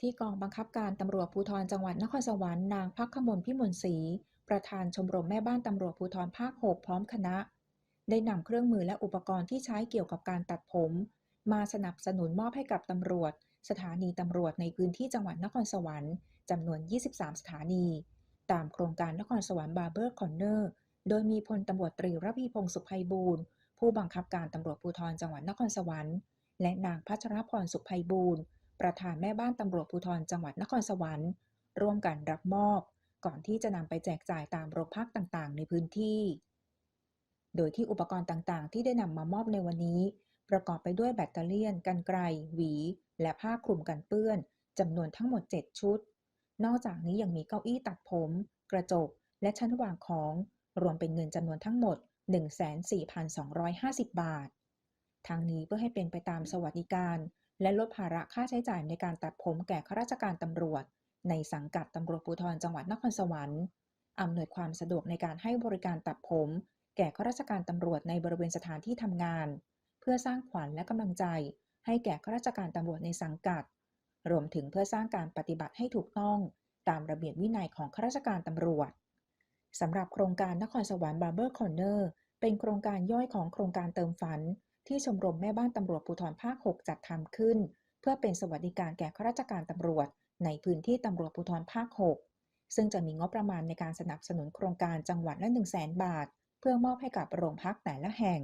ที่กองบังคับการตำรวจภูธรจังหวัดนครสวรรค์นางพักขมลพิมลศรีประธานชมรมแม่บ้านตำรวจภูธรภาค 6 พร้อมคณะ ได้นำเครื่องมือและอุปกรณ์ที่ใช้เกี่ยวกับการตัดผม มาสนับสนุนมอบให้กับตำรวจ สถานีตำรวจในพื้นที่จังหวัดนครสวรรค์จำนวน 23 สถานี ตามโครงการนครสวรรค์บาร์เบอร์คอนเนอร์ โดยมีพลตำรวจตรีระพีพงศ์สุขไพบูลย์ผู้บังคับการตำรวจภูธรจังหวัดนครสวรรค์ และนางพัชรพรสุขไพบูลย์ ประธานแม่บ้านตำรวจภูธรจังหวัดนครสวรรค์ ร่วมกันรับมอบ ก่อนที่จะนำไปแจกจ่ายตามโรงพักต่างๆ ในพื้นที่ โดยที่อุปกรณ์ต่างๆ ที่ได้นำมามอบในวันนี้ ประกอบไปด้วยแบตเตอรี่ยนกันไกรหวี และผ้าคลุมกันเปื้อนจำนวนทั้งหมด 7 ชุด นอกจากนี้ยังมีเก้าอี้ตัดผม กระจก และชั้นวางของ รวมเป็นเงินจำนวนทั้งหมด 14,250 บาททั้งนี้เพื่อให้เป็นไปตามสวัสดิการ และลดภาระค่าใช้จ่ายในการตัดผมแก่ข้าราชการตำรวจ ในสังกัดตำรวจภูธรจังหวัดนครสวรรค์อำนวยความสะดวกในการให้บริการตัดผม แก่ข้าราชการตำรวจในบริเวณสถานที่ทำงาน เพื่อสร้างขวัญและกำลังใจ ให้แก่ข้าราชการตำรวจในสังกัด รวมถึงเพื่อสร้างการปฏิบัติให้ถูกต้อง ตามระเบียบวินัยของข้าราชการตำรวจสำหรับโครงการนครสวรรค์บาร์เบอร์คอนเนอร์เป็นโครงการย่อยของโครงการเติมฝัน ที่ชมรมแม่บ้านตำรวจภูธรภาค 6 จัดทำขึ้น เพื่อเป็นสวัสดิการแก่ข้าราชการตำรวจ ในพื้นที่ตำรวจภูธรภาค 6 ซึ่งจะมีงบประมาณในการสนับสนุนโครงการจังหวัดละ 1 0 0 0 0แบาท เพื่อมอบให้กับโรงพักแต่ละแห่ง